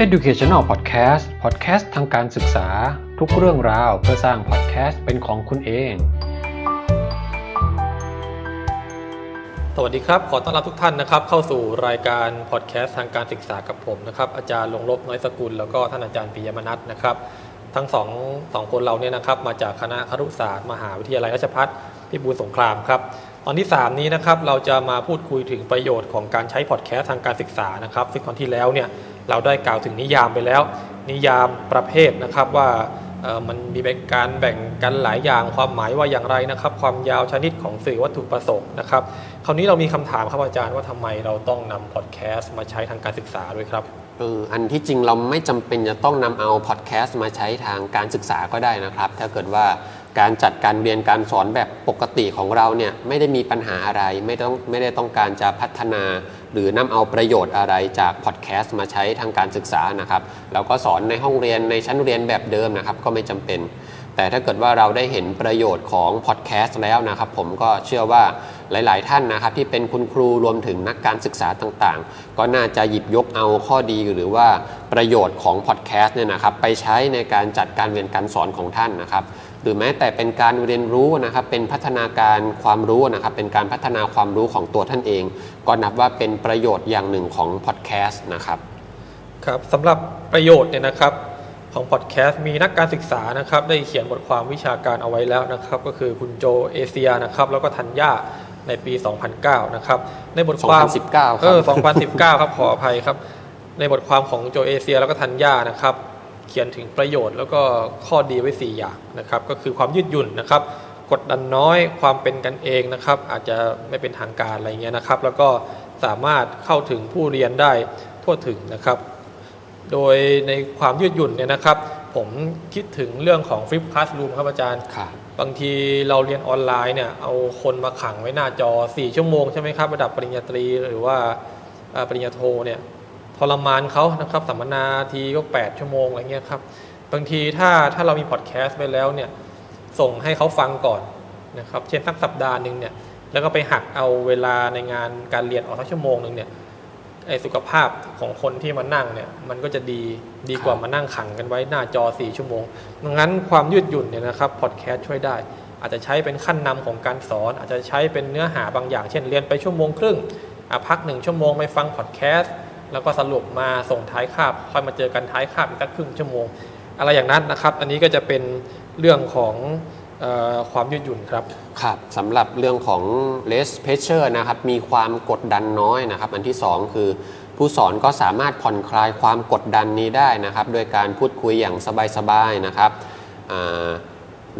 Educational Podcast Podcast ทางการศึกษา ทุกเรื่องราวเพื่อสร้าง podcast เป็นของคุณเอง สวัสดีครับ ขอต้อนรับทุกท่านนะครับ เข้าสู่รายการพอดแคสต์ทางการศึกษากับผมนะครับ อาจารย์ลงลบน้อยสกุล แล้วก็ท่านอาจารย์ปิยมนัทนะครับ ทั้งสองสองคนเราเนี่ยนะครับ มาจากคณะครุศาสตร์ มหาวิทยาลัยราชภัฏพิบูลสงครามครับ ตอนที่ 3 นี้นะครับเราจะมาพูดคุยถึงประโยชน์ของการใช้พอดแคสต์ทางการศึกษานะครับ ซึ่งตอนที่แล้วเนี่ยเราได้กล่าวถึงนิยามไปแล้ว นิยามประเภทนะครับว่ามันมีแบ่งการแบ่งกันหลายอย่างความหมายว่าอย่างไรนะครับ ความยาวชนิดของสื่อวัตถุประสงค์นะครับ คราวนี้เรามีคำถามครับอาจารย์ว่าทำไมเราต้องนำพอดแคสต์มาใช้ทางการศึกษาด้วยครับเอออันที่จริงเราไม่จำเป็นจะต้องนำเอาพอดแคสต์มาใช้ทางการศึกษาก็ได้นะครับ ถ้าเกิดว่า การจัดการเรียนการสอนแบบปกติของเราเนี่ยไม่ได้มีปัญหาอะไรไม่ต้องไม่ได้ต้องการจะพัฒนา หรือนำเอาประโยชน์อะไรจากพอดแคสต์มาใช้ทางการศึกษานะครับแล้วก็สอนในห้องเรียนในชั้นเรียนแบบเดิมนะครับก็ไม่จำเป็น แต่ถ้าเกิดว่าเราได้เห็นประโยชน์ของพอดแคสต์แล้วนะครับ ผมก็เชื่อว่าหลาย ๆ ท่านนะครับ ที่เป็นคุณครูรวมถึงนักการศึกษาต่างๆ ก็น่าจะหยิบยกเอาข้อดีหรือว่าประโยชน์ของพอดแคสต์เนี่ยนะครับไปใช้ในการจัดการเรียนการสอนของท่านนะครับ หรือแม้แต่เป็นการเรียนรู้นะครับ เป็นพัฒนาการความรู้นะครับ เป็นการพัฒนาความรู้ของตัวท่านเอง ก็นับว่าเป็นประโยชน์อย่างหนึ่งของพอดแคสต์นะครับ ครับสำหรับประโยชน์เนี่ยนะครับของพอดแคสต์มีนักการศึกษานะครับ ได้เขียนบทความวิชาการเอาไว้แล้วนะครับ ก็คือคุณโจเอเชียนะครับ แล้วก็ธัญญาในปี 2009 นะครับ ในบทความ2019ครับเออ2019 ครับขออภัยครับ ในบทความของโจเอเชียแล้วก็ธัญญานะครับ เขียนถึงประโยชน์แล้วก็ข้อดีไว้ 4 อย่างนะครับ ก็คือความยืดหยุ่นนะครับ กดดันน้อยความเป็นกันเองนะครับ อาจจะไม่เป็นทางการอะไรเงี้ยนะครับ แล้วก็สามารถเข้าถึงผู้เรียนได้ทั่วถึงนะครับ โดยในความยืดหยุ่นเนี่ยนะครับ ผมคิดถึงเรื่องของฟลิปคลาสรูมครับอาจารย์ครับบางทีเราเรียนออนไลน์เนี่ยเอาคนมาขังไว้หน้าจอ 4 ชั่วโมงใช่ไหมครับระดับปริญญาตรีหรือว่าเอ่อปริญญาโทเนี่ยท รมานเขานะครับสัมมนาทีก็ 8 ชั่วโมงอะไรเงี้ยครับบางทีถ้าถ้าเรามีพอดแคสต์ไปแล้วเนี่ยส่งให้เขาฟังก่อนนะครับเช่นสักสัปดาห์หนึ่งเนี่ยแล้วก็ไปหักเอาเวลาในงานการเรียนออกสักชั่วโมงหนึ่งเนี่ยไอสุขภาพของคนที่มานั่งเนี่ยมันก็จะดีดีกว่ามานั่งขังกันไว้หน้าจอ 4 ชั่วโมงดังนั้นความยืดหยุ่นเนี่ยนะครับพอดแคสต์ช่วยได้ อาจจะใช้เป็นขั้นนำของการสอน อาจจะใช้เป็นเนื้อหาบางอย่าง เช่นเรียนไปชั่วโมงครึ่งพักหนึ่งชั่วโมงไปฟังพอดแคสต์ แล้วก็สรุปมาส่งท้ายคาบค่อยมาเจอกันท้ายคาบอีกสักครึ่งชั่วโมง อะไรอย่างนั้นนะครับ อันนี้ก็จะเป็นเรื่องของออความยืดหยุ่นครับครับสำหรับเรื่องของ less pressure นะครับมีความกดดันน้อยนะครับ อันที่ 2 คือ ผู้สอนก็สามารถผ่อนคลายความกดดันนี้ได้นะครับ โดยการพูดคุยอย่างสบายๆนะครับ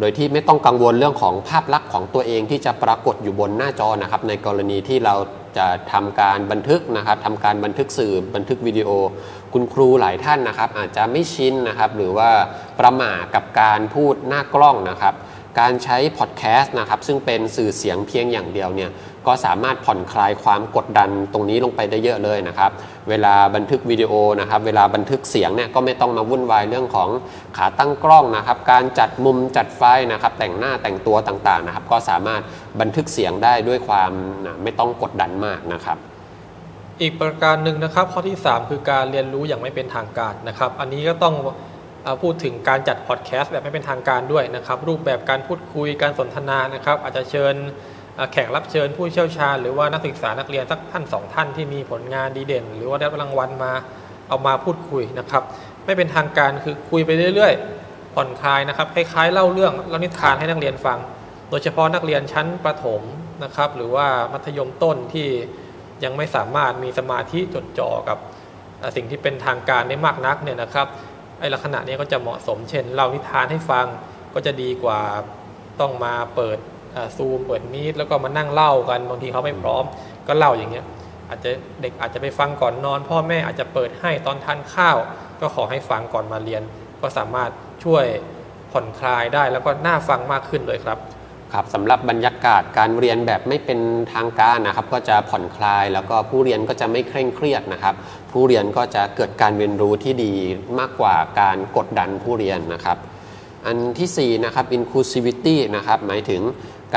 โดยที่ไม่ต้องกังวลเรื่องของภาพลักษณ์ของตัวเองที่จะปรากฏอยู่บนหน้าจอนะครับ ในกรณีที่เราจะทำการบันทึกนะครับทำการบันทึกสื่อบันทึกวิดีโอ คุณครูหลายท่านนะครับ อาจจะไม่ชินนะครับ หรือว่าประหม่ากับการพูดหน้ากล้องนะครับ การใช้พอดแคสต์นะครับ ซึ่งเป็นสื่อเสียงเพียงอย่างเดียวเนี่ย ก็สามารถผ่อนคลายความกดดันตรงนี้ลงไปได้เยอะเลยนะครับ เวลาบันทึกวิดีโอนะครับ เวลาบันทึกเสียงเนี่ยก็ไม่ต้องมาวุ่นวายเรื่องของขาตั้งกล้องนะครับ การจัดมุมจัดไฟนะครับ แต่งหน้าแต่งตัวต่างๆนะครับ ก็สามารถบันทึกเสียงได้ด้วยความนะไม่ต้องกดดันมากนะครับอีกประการหนึ่งนะครับข้อที่ 3 คือการเรียนรู้อย่างไม่เป็นทางการนะครับ อันนี้ก็ต้องพูดถึงการจัดพอดแคสต์แบบไม่เป็นทางการด้วยนะครับ รูปแบบการพูดคุยการสนทนานะครับ อาจจะเชิญ แขกรับเชิญผู้เชี่ยวชาญ หรือว่านักศึกษานักเรียนสักท่านสองท่านที่มีผลงานดีเด่น หรือว่าได้รับรางวัลมาเอามาพูดคุยนะครับ ไม่เป็นทางการคือคุยไปเรื่อยๆผ่อนคลายนะครับคล้ายๆเล่าเรื่องเล่านิทานให้นักเรียนฟัง โดยเฉพาะนักเรียนชั้นประถมนะครับ หรือว่ามัธยมต้นที่ยังไม่สามารถมีสมาธิจดจ่อกับสิ่งที่เป็นทางการได้มากนักเนี่ยนะครับไอ้ลักษณะนี้ก็จะเหมาะสม เช่นเล่านิทานให้ฟังก็จะดีกว่าต้องมาเปิด ซูมเปิดมีดแล้วก็มานั่งเล่ากันบางทีเขาไม่พร้อมก็เล่าอย่างเงี้ยอาจจะเด็กอาจจะไปฟังก่อนนอน พ่อแม่อาจจะเปิดให้ตอนทานข้าว ก็ขอให้ฟังก่อนมาเรียน ก็สามารถช่วยผ่อนคลายได้แล้วก็น่าฟังมากขึ้นเลยครับครับสำหรับบรรยากาศการเรียนแบบไม่เป็นทางการนะครับ ก็จะผ่อนคลายแล้วก็ผู้เรียนก็จะไม่เคร่งเครียดนะครับ ผู้เรียนก็จะเกิดการเรียนรู้ที่ดีมากกว่าการกดดันผู้เรียนนะครับ อันที่4นะครับ inclusivity นะครับหมายถึง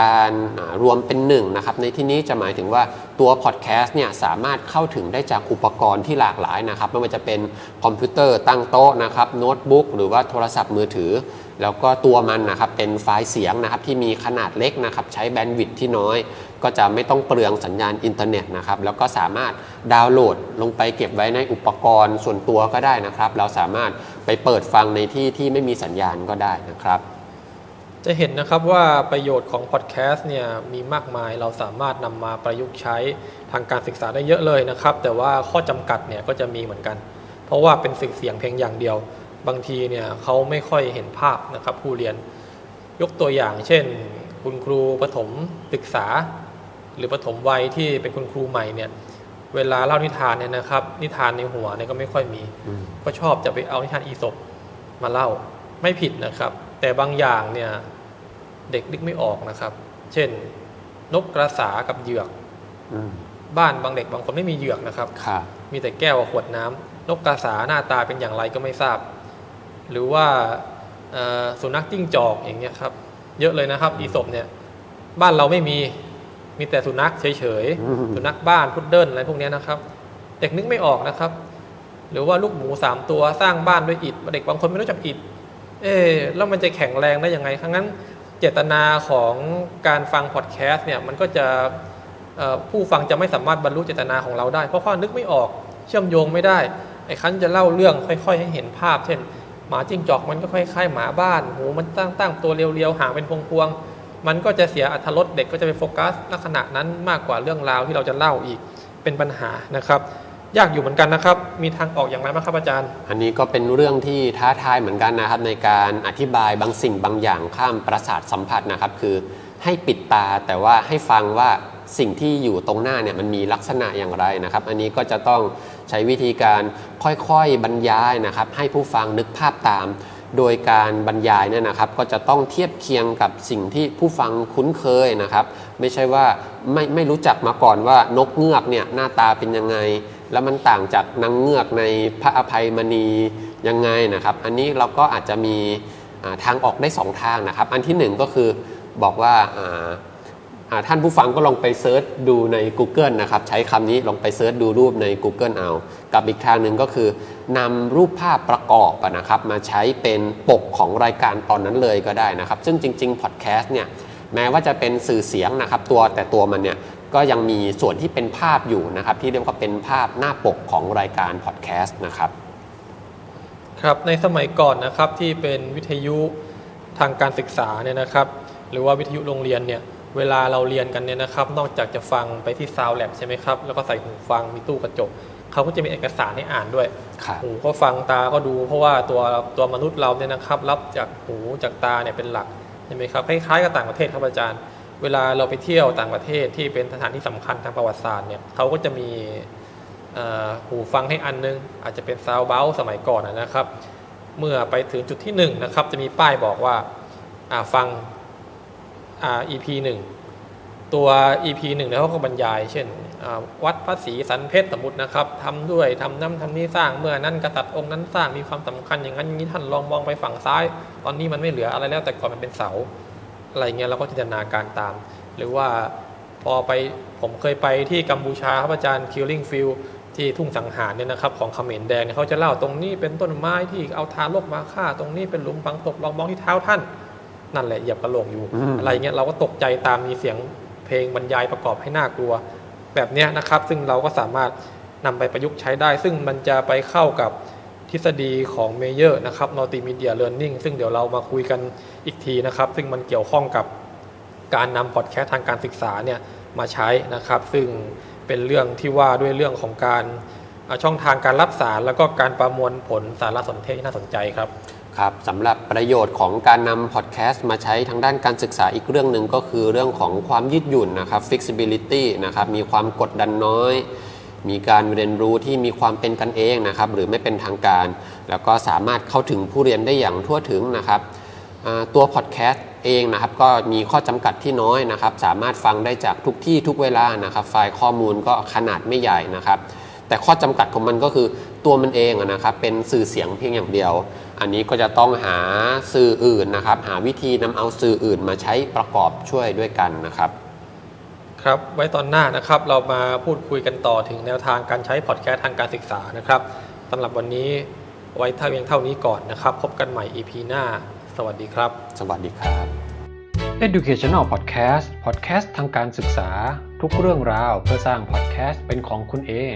การรวมเป็นหนึ่งนะครับในที่นี้จะหมายถึงว่าตัวพอดแคสต์เนี่ยสามารถเข้าถึงได้จากอุปกรณ์ที่หลากหลายนะครับไม่ว่าจะเป็นคอมพิวเตอร์ตั้งโต๊ะนะครับโน้ตบุ๊กหรือว่าโทรศัพท์มือถือ แล้วก็ตัวมันนะครับเป็นไฟล์เสียงนะครับที่มีขนาดเล็กนะครับใช้แบนด์วิดท์ที่น้อย ก็จะไม่ต้องเปลืองสัญญาณอินเทอร์เน็ตนะครับแล้วก็สามารถดาวน์โหลดลงไปเก็บไว้ในอุปกรณ์ส่วนตัวก็ได้นะครับ เราสามารถไปเปิดฟังในที่ที่ไม่มีสัญญาณก็ได้นะครับ จะเห็นนะครับว่าประโยชน์ของพอดแคสต์เนี่ยมีมากมายเราสามารถนำมาประยุกต์ใช้ทางการศึกษาได้เยอะเลยนะครับ แต่ว่าข้อจำกัดเนี่ยก็จะมีเหมือนกัน เพราะว่าเป็นสิ่งเสียงเพียงอย่างเดียว บางทีเนี่ยเขาไม่ค่อยเห็นภาพนะครับผู้เรียนยกตัวอย่าง เช่น คุณครูประถมศึกษา หรือประถมวัยที่เป็นคุณครูใหม่เนี่ยเวลาเล่านิทานเนี่ยนะครับ นิทานในหัวเนี่ยก็ไม่ค่อยมี ก็ชอบจะไปเอานิทานอีสปมาเล่าไม่ผิดนะครับ แต่บางอย่างเนี่ยเด็กนึกไม่ออกนะครับ เช่น นกกระสากับเหยือกอืมบ้านบางเด็กบางคนไม่มีเหยือกนะครับครับมีแต่แก้วกับขวดน้ำนกกระสาหน้าตาเป็นอย่างไรก็ไม่ทราบ หรือว่าเอ่อสุนัขจิ้งจอกอย่างเงี้ยครับ เยอะเลยนะครับอีสปเนี่ยบ้านเราไม่มีมีแต่สุนัขเฉยอืมๆสุนัขบ้านพุดเดิ้ลอะไรพวกเนี้ยนะครับ เด็กนึกไม่ออกนะครับ หรือว่าลูกหมูสามตัวสร้างบ้านด้วยอิฐเด็กบางคนไม่รู้จักอิฐ เอ๊แล้วมันจะแข็งแรงได้ยังไงครั้งนั้นเจตนาของการฟังพอดแคสต์เนี่ยมันก็จะผู้ฟังจะไม่สามารถบรรลุเจตนาของเราได้ เพราะว่านึกไม่ออกเชื่อมโยงไม่ได้ไอ้คันจะเล่าเรื่องค่อย ๆ ให้เห็นภาพ เช่น หมาจิ้งจอกมันก็คล้ายๆหมาบ้านหูมันตั้งตั้งตัวเรียวๆหางเป็นพวงๆมันก็จะเสียอรรถรสเด็กก็จะไปโฟกัสลักษณะนั้นมากกว่าเรื่องราวที่เราจะเล่าอีกเป็นปัญหานะครับ ยากอยู่เหมือนกันนะครับ มีทางออกอย่างไรบ้างครับอาจารย์ อันนี้ก็เป็นเรื่องที่ท้าทายเหมือนกันนะครับ ในการอธิบายบางสิ่งบางอย่างข้ามประสาทสัมผัสนะครับ คือให้ปิดตาแต่ว่าให้ฟังว่าสิ่งที่อยู่ตรงหน้าเนี่ยมันมีลักษณะอย่างไรนะครับ อันนี้ก็จะต้องใช้วิธีการค่อยๆบรรยายนะครับ ให้ผู้ฟังนึกภาพตาม โดยการบรรยายเนี่ยนะครับ ก็จะต้องเทียบเคียงกับสิ่งที่ผู้ฟังคุ้นเคยนะครับ ไม่ใช่ว่าไม่ไม่รู้จักมาก่อนว่านกเงือกเนี่ยหน้าตาเป็นยังไง แล้วมันต่างจากนางเงือกในพระอภัยมณียังไงนะครับ อันนี้เราก็อาจจะมีทางออกได้สองทางนะครับ อันที่หนึ่งก็คือบอกว่าท่านผู้ฟังก็ลองไปเซิร์ชดูใน Google นะครับ ใช้คำนี้ลองไปเซิร์ชดูรูปใน Google เอา กับอีกทางหนึ่งก็คือนำรูปภาพประกอบนะครับ มาใช้เป็นปกของรายการตอนนั้นเลยก็ได้นะครับ ซึ่งจริงๆพอดแคสต์เนี่ยแม้ว่าจะเป็นสื่อเสียงนะครับตัวแต่ตัวมันเนี่ย ก็ยังมีส่วนที่เป็นภาพอยู่นะครับ ที่เรียกว่าเป็นภาพหน้าปกของรายการพอดแคสต์นะครับ ครับในสมัยก่อนนะครับที่เป็นวิทยุทางการศึกษาเนี่ยนะครับ หรือว่าวิทยุโรงเรียนเนี่ยเวลาเราเรียนกันเนี่ยนะครับ นอกจากจะฟังไปที่ซาวแลบใช่ไหมครับ แล้วก็ใส่หูฟังมีตู้กระจกเขาก็จะมีเอกสารให้อ่านด้วย ครับ หูก็ฟังตาก็ดู เพราะว่าตัวตัวมนุษย์เราเนี่ยนะครับ รับจากหูจากตาเนี่ยเป็นหลักใช่ไหมครับคล้ายๆกับต่างประเทศครับอาจารย์ เวลาเราไปเที่ยวต่างประเทศที่เป็นสถานที่สำคัญทางประวัติศาสตร์เนี่ยเขาก็จะมีหูฟังให้อันนึง อาจจะเป็นซาวเบลสมัยก่อนนะครับ เมื่อไปถึงจุดที่1นงนะครับจะมีป้ายบอกว่าฟัง EP 1 ตัว EP 1เนี่ยเขาก็บรรยาย เช่นวัดพระศรีสันเพชรสมมตินะครับทำด้วยทำน้ำทำนี้สร้างเมื่อนั้นกษัตริย์องค์นั้นสร้างมีความสำคัญอย่างนั้นอย่างนี้ท่านลองมองไปฝั่งซ้าย ตอนนี้มันไม่เหลืออะไรแล้วแต่ก่อนมันเป็นเสา อะไรเงี้ยเราก็จินตนาการตาม หรือว่าพอไปผมเคยไปที่กัมพูชาครับอาจารย์ Killing Field ที่ทุ่งสังหารเนี่ยนะครับของเขมรแดงเนี่ยเขาจะเล่าตรงนี้เป็นต้นไม้ที่เอาทารกมาฆ่า ตรงนี้เป็นหลุมฝังศพลองมองที่เท้าท่าน นั่นแหละเหยียบกระโหลกอยู่อืมอะไรเงี้ยเราก็ตกใจตามมีเสียงเพลงบรรยายประกอบให้น่ากลัว แบบเนี้ยนะครับ ซึ่งเราก็สามารถนำไปประยุกต์ใช้ได้ ซึ่งมันจะไปเข้ากับ ทฤษฎีของเมเยอร์นะครับ Multimedia Learning ซึ่งเดี๋ยวเรามาคุยกันอีกทีนะครับ ซึ่งมันเกี่ยวข้องกับการนำพอดแคสต์ทางการศึกษาเนี่ยมาใช้นะครับ ซึ่งเป็นเรื่องที่ว่าด้วยเรื่องของการอ่าช่องทางการรับสารแล้วก็การประมวลผลสารสนเทศที่น่าสนใจครับครับสำหรับประโยชน์ของการนำพอดแคสต์มาใช้ทางด้านการศึกษาอีกเรื่องหนึ่งก็คือเรื่องของความยืดหยุ่นนะครับ flexibility นะครับมีความกดดันน้อย มีการเรียนรู้ที่มีความเป็นกันเองนะครับ หรือไม่เป็นทางการ แล้วก็สามารถเข้าถึงผู้เรียนได้อย่างทั่วถึงนะครับตัวพอดแคสต์เองนะครับก็มีข้อจำกัดที่น้อยนะครับ สามารถฟังได้จากทุกที่ทุกเวลานะครับ ไฟล์ข้อมูลก็ขนาดไม่ใหญ่นะครับ แต่ข้อจำกัดของมันก็คือตัวมันเองนะครับ เป็นสื่อเสียงเพียงอย่างเดียว อันนี้ก็จะต้องหาสื่ออื่นนะครับ หาวิธีนำเอาสื่ออื่นมาใช้ประกอบช่วยด้วยกันนะครับ ครับไว้ตอนหน้านะครับเรามาพูดคุยกันต่อถึงแนวทางการใช้พอดแคสต์ทางการศึกษานะครับสำหรับวันนี้ไว้เท่าเพียงเท่านี้ก่อนนะครับ พบกันใหม่ EP หน้า สวัสดีครับ สวัสดีครับ Educational Podcast Podcast ทางการศึกษา ทุกเรื่องราวเพื่อสร้าง podcast เป็นของคุณเอง